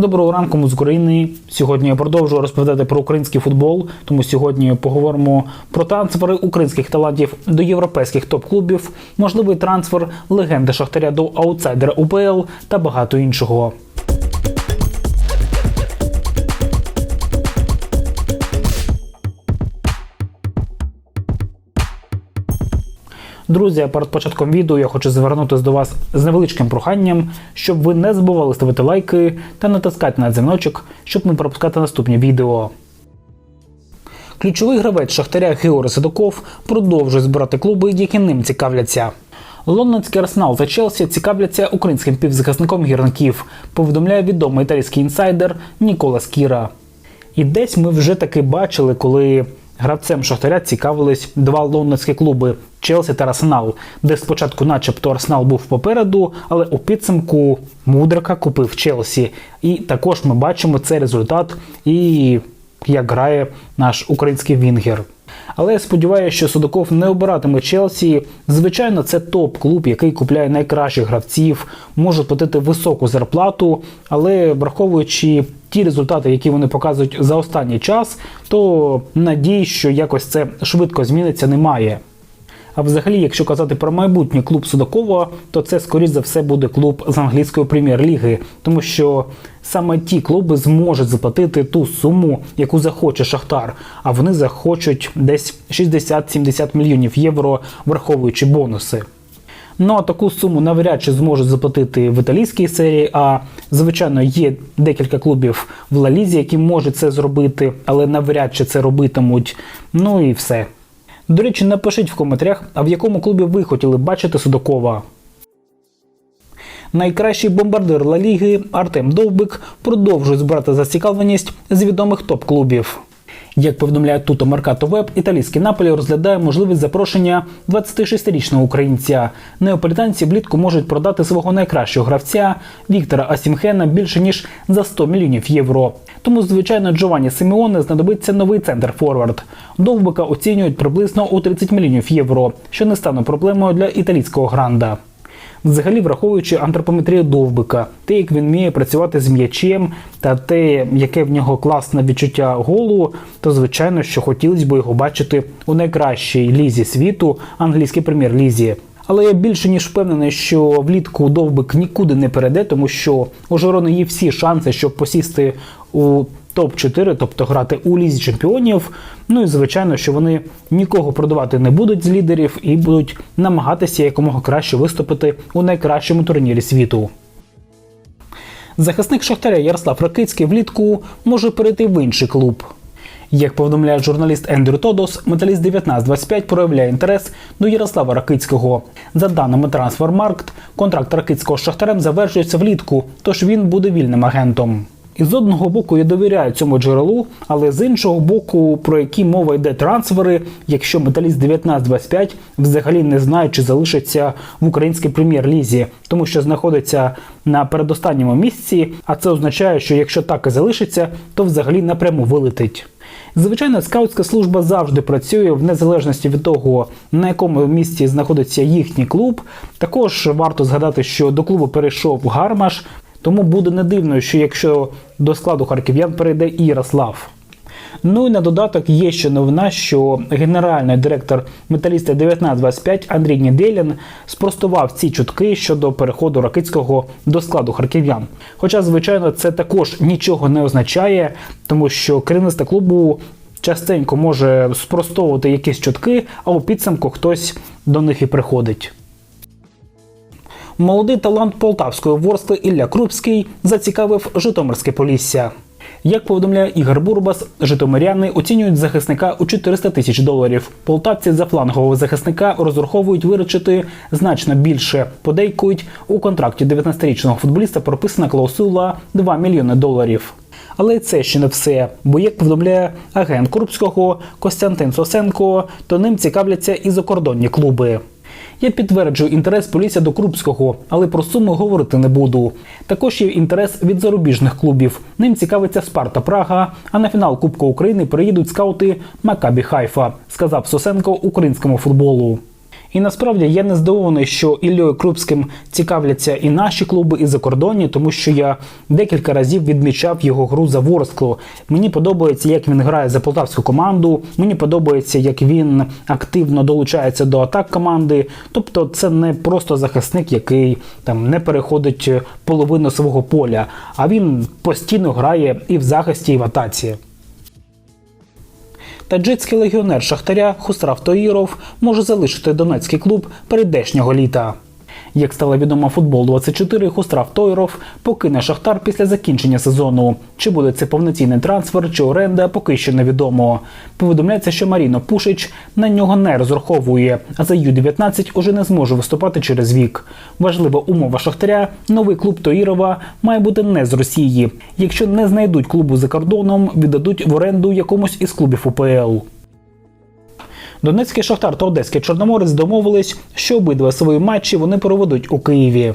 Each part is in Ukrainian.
Доброго ранку ми з України. Сьогодні я продовжую розповідати про український футбол. Тому сьогодні поговоримо про трансфери українських талантів до європейських топ-клубів, можливий трансфер легенди Шахтаря до аутсайдера УПЛ та багато іншого. Друзі, перед початком відео я хочу звернутися до вас з невеличким проханням, щоб ви не забували ставити лайки та натискати на дзвіночок, щоб не пропускати наступні відео. Ключовий гравець Шахтаря Георгій Седоков продовжує збирати клуби, які ним цікавляться. Лондонський Арсенал та Челсі цікавляться українським півзахисником гірників, повідомляє відомий італійський інсайдер Нікола Скіра. І десь ми вже таки бачили, коли гравцем Шахтаря цікавились два лондонські клуби Челсі та Арсенал, де спочатку, начебто, Арсенал був попереду, але у підсумку Мудрика купив Челсі. І також ми бачимо цей результат і як грає наш український Вінгер. Але я сподіваюся, що Судаков не обиратиме Челсі. Звичайно, це топ-клуб, який купляє найкращих гравців, може платити високу зарплату, але враховуючи ті результати, які вони показують за останній час, то надій, що якось це швидко зміниться, немає. А взагалі, якщо казати про майбутній клуб Судакова, то це скоріш за все буде клуб з англійської прем'єр-ліги, тому що саме ті клуби зможуть заплатити ту суму, яку захоче Шахтар, а вони захочуть десь 60-70 мільйонів євро, враховуючи бонуси. Ну а таку суму навряд чи зможуть заплатити в італійській серії. А звичайно, є декілька клубів в Лалізі, які можуть це зробити, але навряд чи це робитимуть. Ну і все. До речі, напишіть в коментарях, а в якому клубі ви хотіли бачити Судакова. Найкращий бомбардир Ла Ліги Артем Довбик продовжує збирати зацікавленість з відомих топ-клубів. Як повідомляє Туто Меркато Веб, італійський Наполі розглядає можливість запрошення 26-річного українця. Неаполітанці влітку можуть продати свого найкращого гравця Віктора Асімхена більше ніж за 100 мільйонів євро. Тому, звичайно, Джованні Симеоне знадобиться новий центр Форвард. Довбика оцінюють приблизно у 30 мільйонів євро, що не стане проблемою для італійського гранда. Взагалі, враховуючи антропометрію довбика, те, як він вміє працювати з м'ячем, та те, яке в нього класне відчуття голу, то звичайно, що хотілося б його бачити у найкращій лізі світу, англійській прем'єр-лізі. Але я більше ніж впевнений, що влітку довбик нікуди не перейде, тому що у Жорони є всі шанси, щоб посісти у топ-4, тобто грати у лізі чемпіонів. Ну і звичайно, що вони нікого продавати не будуть з лідерів і будуть намагатися якомога краще виступити у найкращому турнірі світу. Захисник Шахтаря Ярослав Ракицький влітку може перейти в інший клуб. Як повідомляє журналіст Ендрю Тодос, металіст 1925 проявляє інтерес до Ярослава Ракицького. За даними Трансфермаркт, контракт Ракицького з Шахтарем завершується влітку, тож він буде вільним агентом. І з одного боку я довіряю цьому джерелу, але з іншого боку, про які мова йде трансфери, якщо металіст 1925 взагалі не знає, чи залишиться в українській прем'єр-лізі, тому що знаходиться на передостанньому місці. А це означає, що якщо так і залишиться, то взагалі напряму вилетить. Звичайно, скаутська служба завжди працює в незалежності від того, на якому місці знаходиться їхній клуб. Також варто згадати, що до клубу перейшов Гармаш. Тому буде не дивно, що якщо до складу харків'ян перейде і Ярослав. Ну і на додаток є ще новина, що генеральний директор металіста 1925 Андрій Нєделін спростував ці чутки щодо переходу Ракицького до складу харків'ян. Хоча, звичайно, це також нічого не означає, тому що керівництво клубу частенько може спростовувати якісь чутки, а у підсумку хтось до них і приходить. Молодий талант полтавської ворскли Ілля Крупський зацікавив Житомирське Полісся. Як повідомляє Ігор Бурбас, житомиряни оцінюють захисника у 400 тисяч доларів. Полтавці за флангового захисника розраховують виручити значно більше. Подейкують у контракті 19-річного футболіста прописана клаусула 2 мільйони доларів. Але це ще не все. Бо як повідомляє агент Крупського Костянтин Сосенко, то ним цікавляться і закордонні клуби. Я підтверджую інтерес Полісся до Крупського, але про суми говорити не буду. Також є інтерес від зарубіжних клубів. Ним цікавиться Спарта Прага. А на фінал Кубка України приїдуть скаути Макабі Хайфа, сказав Сосенко українському футболу. І насправді я не здивований, що Іллею Крупським цікавляться і наші клуби, і закордонні, тому що я декілька разів відмічав його гру за Ворсклу. Мені подобається, як він грає за полтавську команду. Мені подобається, як він активно долучається до атак команди. Тобто, це не просто захисник, який там не переходить половину свого поля, а він постійно грає і в захисті, і в атаці. Таджицький легіонер Шахтаря Хусрав Тоїров може залишити донецький клуб передешнього літа. Як стало відомо футбол 24 Хусрав Тойров покине Шахтар після закінчення сезону. Чи буде це повноцінний трансфер чи оренда, поки що невідомо. Повідомляється, що Маріно Пушич на нього не розраховує, а за Ю-19 уже не зможе виступати через вік. Важлива умова Шахтаря новий клуб Тоїрова має бути не з Росії. Якщо не знайдуть клубу за кордоном, віддадуть в оренду якомусь із клубів УПЛ. Донецький Шахтар та Одеський Чорноморець домовились, що обидва свої матчі вони проведуть у Києві.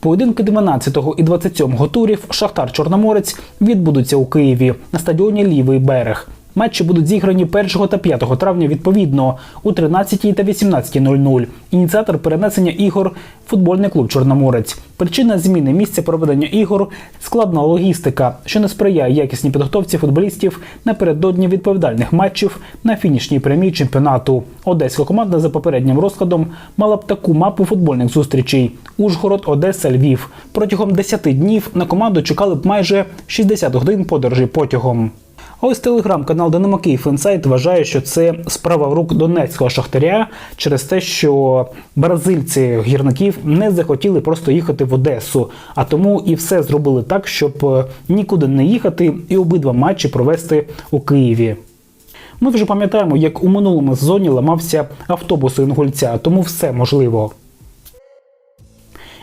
Поєдинки 12 і 27 турів Шахтар Чорноморець відбудуться у Києві на стадіоні Лівий берег. Матчі будуть зіграні 1 та 5 травня відповідно у 13 та 18.00. Ініціатор перенесення ігор футбольний клуб Чорноморець. Причина зміни місця проведення ігор складна логістика, що не сприяє якісній підготовці футболістів напередодні відповідальних матчів на фінішній прямій чемпіонату. Одеська команда за попереднім розкладом мала б таку мапу футбольних зустрічей: Ужгород, Одеса, Львів. Протягом 10 днів на команду чекали б майже 60 годин подорожі потягом. Ось телеграм-канал Динамо Київ Інсайт вважає, що це справа в рук донецького шахтаря через те, що бразильці гірників не захотіли просто їхати в Одесу, а тому і все зробили так, щоб е, нікуди не їхати і обидва матчі провести у Києві. Ми вже пам'ятаємо, як у минулому сезоні ламався автобус Інгульця, тому все можливо.